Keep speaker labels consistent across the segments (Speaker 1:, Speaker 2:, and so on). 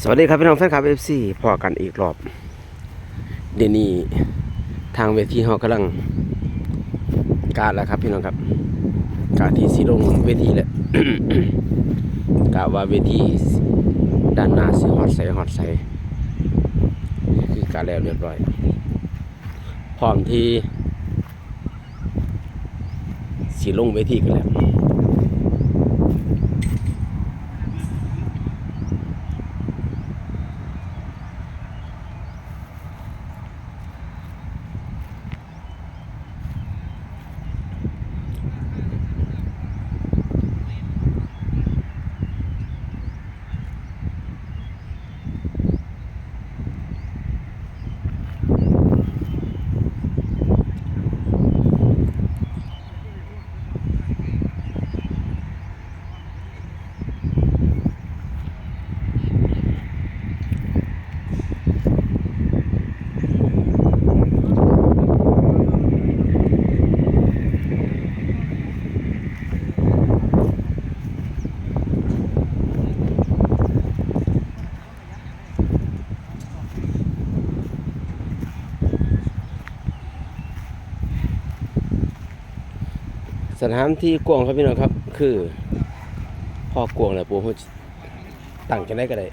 Speaker 1: สวัสดีครับพี่น้องแฟนคลับเอฟซีพอกันอีกรอบ เดี๋ยวนี้ทางเวทีเรากำลัง การแล้วครับพี่น้องครับ การที่สีลงเวทีแหละกะว่าเวทีด้านหน้าสีฮอดใสฮอดใส่คือการแล้วเรียบร้อย พร้อมที่สีลงเวทีกันแล้ว ถานที่กวงครับพี่น้องครับ คือพ่อกวงแหละปูเขาตั้งกันได้ก็ได้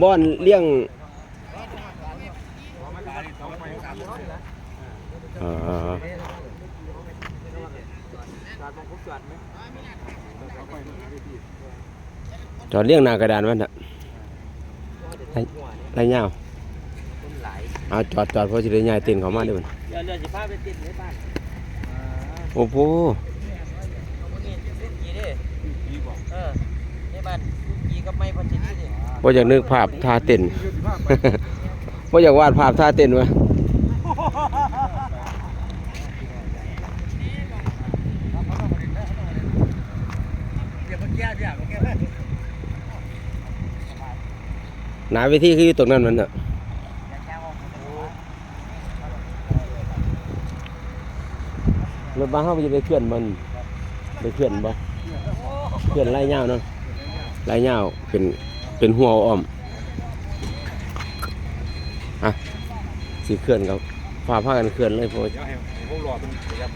Speaker 1: บ้อนเลี้ยงจอดเลี้ยงนากระดานมันอะไรไรเงา เอาจอดจอดเพราะจะได้ย้ายเต็นท์เขามาด้วยมัน
Speaker 2: เดี๋ยวเรือสิพาไปติดในบ้าน
Speaker 1: โอ้โห
Speaker 2: นี่ลูกกีเด้เออในบ้านลูกกีก็ไม่พอจิตดิ
Speaker 1: ว่าอยากนึกภาพท่าเต้นว่าอยากวาดภาพท่าเต้นวะ
Speaker 2: เดี๋ยวมันแก้เดี๋ยวมันแก้
Speaker 1: หนาเวทีคืออยู่ตรงนั้นมันอะ รถบ้านเขาจะไปเคลื่อนมันไปเคลื่อนบ่เคลื่อนไล่เงาเนาะไล่เงาเป็นเป็นหัวอ้อมอะสีเคลื่อนกับฟ้าผ้ากันเคลื่อนเลยเพราะว่า
Speaker 3: เดี๋ยวให้ให้พวกรอครับ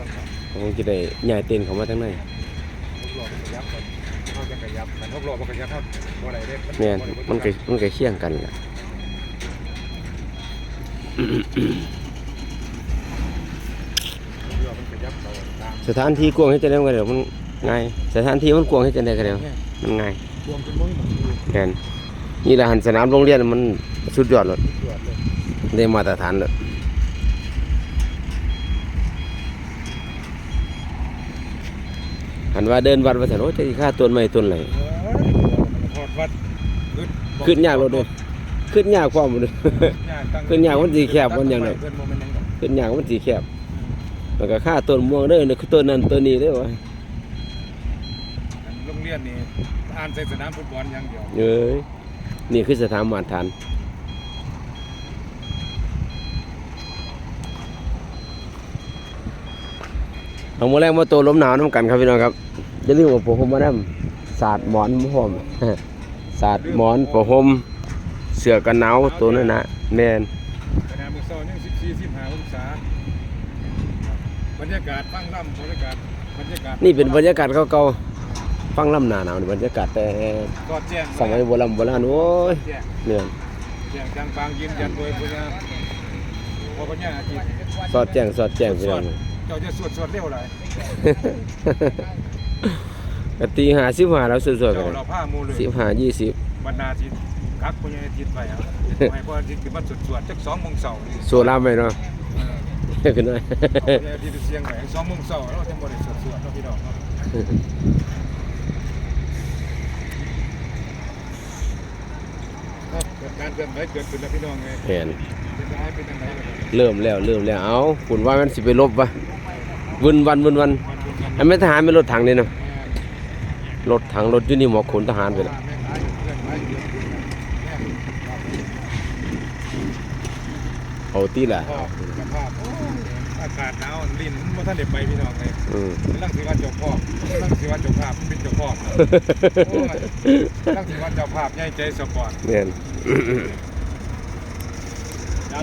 Speaker 1: ผมจะได้ใหญ่เต้นเขามาทั้งใน
Speaker 3: พวกรอเป็นขยับกันเนี่ย
Speaker 1: มันก็มันก็เคี่ยงกันแหละ
Speaker 3: รอเป็นขยับเราตาม
Speaker 1: สถานที่กวางให้จะได้กันเดี๋ยวมันง่ายสถานที่มันกวางให้จะได้กันเดี๋ยวมันง่าย
Speaker 3: รวมจนบ่มีหมองอยู่
Speaker 1: แน่นนี่แหละหันสนามโรงเรียนมันสุดยอดเลย
Speaker 3: ตรวจเลย
Speaker 1: ได้มาตรฐานเลยหันว่าเดินวัดว่าสันโอ้จะค่าต้นไม้ต้นไหน
Speaker 3: เออทอดวัดขึ้น
Speaker 1: ขึ้นยากเราด้วยขึ้นยากความเลย
Speaker 3: ยากตั้ง
Speaker 1: ขึ้นยากมันสิแคบมันอย่างไร
Speaker 3: เพิ่นบ่แม่นหยังดอก
Speaker 1: ขึ้นยากมันสีแคบ แล้วก็ค่าต้นม่วงเด้อนี่คือต้นนั้นต้นนี้เด้อวะ
Speaker 3: อันโรงเรียนนี่อ่านใส่สนามฟุตบอลอย่างเดียว
Speaker 1: เอ้ยนี่คือสถานมาตรฐานเอามาแรกมาโตล้มหนาวน้ำกันครับพี่น้องครับอย่าลืมว่าผมมาน้ำศาสตร์หมอนผมศาสตร์หมอนผ้าห่มเสื้อกันหนาวตัวนั้นนะแม่น
Speaker 3: สนามมือซ้อยัง14 15องศา บรรยากาศฟังล่ำบรรยากาศบรรยากาศ
Speaker 1: นี่เป็นบรรยากาศเก่าๆฟังลำหนาหนาวนี่บรรยากาศแต่
Speaker 3: ก็แจ้ง
Speaker 1: สมัยโบราณโบราณโอ้ย
Speaker 3: แจ้ง
Speaker 1: เนี่ย
Speaker 3: แจ้งจังบางยืนยันโดยพุทธาว่าปัญญาอาทิตย์
Speaker 1: สอดแจ้งสอดแจ้งพี่น้อง
Speaker 3: เจ้าจะสวดสวดเร็วไร
Speaker 1: กตีหาสิบหาแล้วสวยๆกั
Speaker 3: เจ้านเราผ้ามูเลย
Speaker 1: สิบหายี่สิบบ
Speaker 3: รรณาทิตย์กักปัญญาอาทิตย์ไปครับให้พออาทิตย์คือมันสวดสวดจักสองโมงเสาร์นี่
Speaker 1: โซล่าไปเนาะ ขึ้นหน่อย
Speaker 3: ทิตย์เสียงไหวสองโมงเสาร์เราจะบริสวดสวดเนาะพี่น้องเนาะเนาะเกิดการเกิดไหวเกิดขึ้นแล้วพี่น้องไง
Speaker 1: เห็น
Speaker 3: เริ่
Speaker 1: มแล้วเริ่มแล้วเอาคุณว่ามันสิไปลบปะวึนวันวึนวันอันไม่ทหารไม่รถถังนี่เนาะรถถังรถยูนี่หมอขนทหารไปแล้ว
Speaker 3: เอา
Speaker 1: ตีละ
Speaker 3: อสภาพโอ้ยอากาศหนาวลิ้นมันบ่ทันได้ไปพี่น้องเลย
Speaker 1: อืม
Speaker 3: กำลังสิว่าเจ้าพ่อลังสิว่าเจ้าภาพมันเป็นเจ้าพ่อโอ้ยลังสิว่าเจ้าภาพใหญ่ใจสปอร์ต
Speaker 1: เนี่ย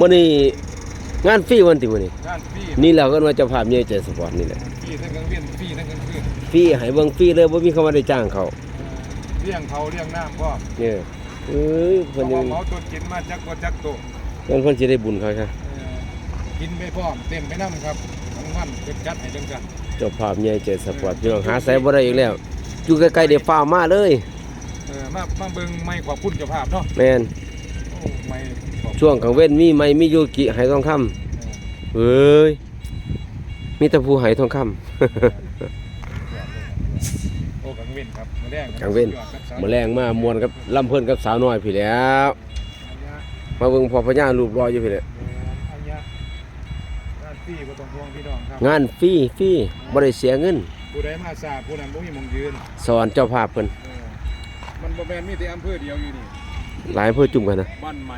Speaker 1: วันนี้งานฟรีวันติวันนี้
Speaker 3: งานฟรี
Speaker 1: นี่เราก็มาเจะภาพเนี่ยใจสปอร์ตนี่แหละ
Speaker 3: ฟรีทั้งกลางเวียนฟรีทั้งกลางคืน
Speaker 1: ฟรีให้เบิ่งฟรีเลยบ่มีคำว่าได้จ้างเขา
Speaker 3: เลี้ยงเขาเลี้ยงน้ำพ่อ
Speaker 1: เนี่ยเอ้ย
Speaker 3: เพ
Speaker 1: เพิ่น
Speaker 3: ราะ
Speaker 1: ยั
Speaker 3: ว่างเมาตัวกินมาจักบ่จักโต
Speaker 1: เพิ่นเพิ่นสิได้บุญเขาใช่
Speaker 3: เออ กินไปพร้อมเต็มไปน้ำครับทั้งวันเป็นจัดให้จังซั่น
Speaker 1: เจ้าภาพเนี่ยใจสปอร์ตพี่น้องหาใส่บ่ได้อีกแล้วอยู่ใกล้ๆเดี๋ยวฟ้าวมาเลย
Speaker 3: เออมามาเบิ่งไม้ขอบคุณเจ้าภาพเนาะ
Speaker 1: แม่น
Speaker 3: โอ้ไม้ขอบ
Speaker 1: ช่วงกลางเว้นมีไหมมีโยกิไหทองคำ
Speaker 3: เออ
Speaker 1: เอ้ยมีแต่ผู้ไหทองคำ
Speaker 3: โอ้กลางเว้นครับมื้อแรงครับ
Speaker 1: กลางเว้น
Speaker 3: สุดยอดครับสาว
Speaker 1: มาแรงมามวนกับลำเพิ่นกับสาวน้อยพี่แหล้ว
Speaker 3: อันยะ
Speaker 1: มาเบิ่งพอพญารูปรออยู่พี่แหละ
Speaker 3: อันยะงานฟ รีบ่ต้องห่วงพี่น้องครับ
Speaker 1: งานฟรีฟรีบ่ได้เสียเงิน
Speaker 3: ผู้ใดมาทราบผู้นั้นบ่มีหมองยืน
Speaker 1: สอนเจ้าภาพเพิ่น
Speaker 3: เออมันบ่แม่นมีแต่อำเภอเดียวอยู่นี่
Speaker 1: หลายอำเพื่อจุ่มกันนะ
Speaker 3: บ้านใหม่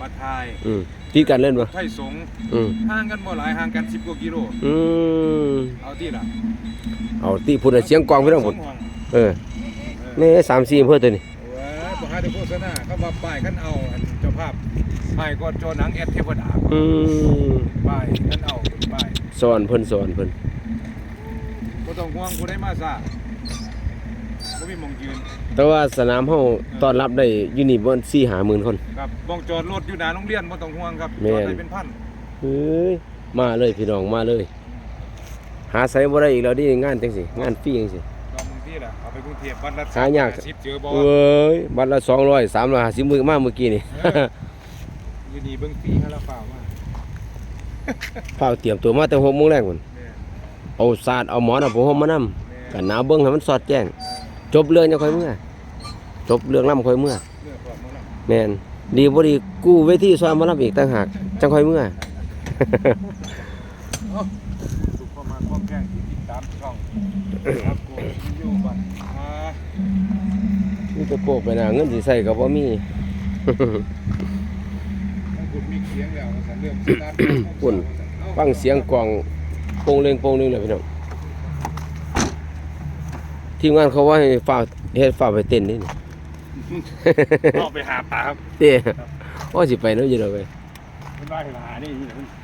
Speaker 3: ปะทาย
Speaker 1: อืมติดกันเล่นบ่
Speaker 3: ไทยสงฆ์
Speaker 1: อืม
Speaker 3: ห่างกันบ่หลายห่างกัน10กว่ากิโล
Speaker 1: อืม
Speaker 3: เอาที่ล่ะ
Speaker 1: เอาติพุ่นน่ะเสียงกลองพี่น้องพุ่น
Speaker 3: สห่วง
Speaker 1: เออ
Speaker 3: เออ
Speaker 1: นี่3 4อำเภอตัวนี้
Speaker 3: เว้ยบ่หาได้โฆษณาเขาว่าป้ายคันเอาอันเจ้า ภาพป้ายก็โจหนังแอดเทวดา
Speaker 1: อืม
Speaker 3: ป้ายคันเอาเป็นป้าย
Speaker 1: สอนเพิ่นสอนเพิ่น
Speaker 3: บ่ต้องห่วงผู้ใดมาซาบ่มีหมองยืน
Speaker 1: แต่ว่าสนามเฮาต้อนรับได้อยู่นี่บ่4 5หมื่นคน
Speaker 3: ครับบ้องจอดรถอยู่หน้าโรงเรียนบ่ต้องห่วงครับ
Speaker 1: แม่
Speaker 3: จ
Speaker 1: น
Speaker 3: อดได้เป็นพัน
Speaker 1: เฮ้ยมาเลยพี่น้องมาเลย หาใส่บ่ได้อีกแล้วดิงานจังสิงานฟรีจังสิ
Speaker 3: ก็บาง ทีล่ะเอาไปกรุงเทพบัตรละ
Speaker 1: หายาก
Speaker 3: 10เจอบ่
Speaker 1: เอ้ยบัตรละ200 350มื้อมาเมื่อกี้นี่
Speaker 3: อยู่นี่เบิ่งฟรีให้เราเปล่ามา
Speaker 1: เฝ้าเตรียมตัวมาแต่6โมงแรกพุ่น
Speaker 3: แม่น
Speaker 1: เอาศาสตร์เอาหมอนเอาผ้าห่มมานํ
Speaker 3: แม่
Speaker 1: กันหนาวเบิ่งให้มันสอดแจ้ง จบเรื่องจังค่อยเมื่อ จบเรื่องล่ำค่อยเมื่อ
Speaker 3: เมื่อก่อนมื้อนั้น
Speaker 1: แม่นดีบ่ดีกู้เวทีซ้อมมาล่ำอีกต่างหากจังค่อยเมื่อ
Speaker 3: สุขประมาณความแกล้งที่ติดตามช่อง ครับกูอยู่บ้านอ่า
Speaker 1: มีแต่โกไปหน้าเงินสิใส่ก็บ่มี
Speaker 3: คุณมีเสียงแล้วสันเรื่องสตาร์ท
Speaker 1: ปุ่นฟังเสียงกล่องโปงเรงโปงเรงเลยพี่น้องทีมงานเขาว่าให้ฝ่าเฮ็ดฝ่าไปเต้นนี่นี่
Speaker 3: เอาไปหาปลาครับ
Speaker 1: เต้โอ้สิไปเนาะยู่ดอกไป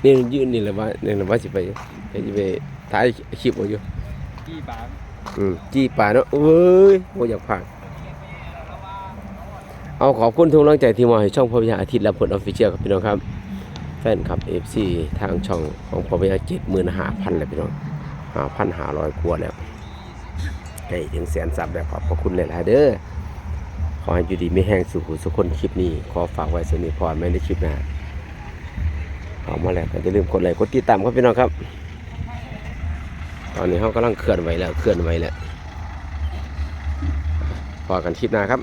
Speaker 3: นี่
Speaker 1: ยืนนี่แหละว่านี่แหละว่าสิไปไปไปถ่ายคลิปเอาอยู่
Speaker 3: กี่ปลา
Speaker 1: อืมจี้ป่าเนาะเอ้ยบ่อยากพากเอาขอบคุณทุกกำลังใจที่มาให้ช่องพอพญาอาทิตย์และผลออฟฟิเชียลครับพี่น้องครับ แฟนคลับ FC ทางช่องของพ่อพญา75,000แล้วพี่น้อง5,500กว่าแล้วใกล้ถึงแสนซับแล้วขอบพระคุณหลายๆเด้อขอให้อยู่ดีไม่แห้งสุขุสุขคนคลิปนี้ ขอฝากไว้สนิทพรไม่ในคลิปหน้าเอามาแล้วก็อย่าลืมกดไลค์กดติดตามครับพี่น้องครับ ตอนนี้เขากำลังเคลื่อนไหวแล้วเคลื่อนไหวแล้วพอกันคลิปหน้าครับ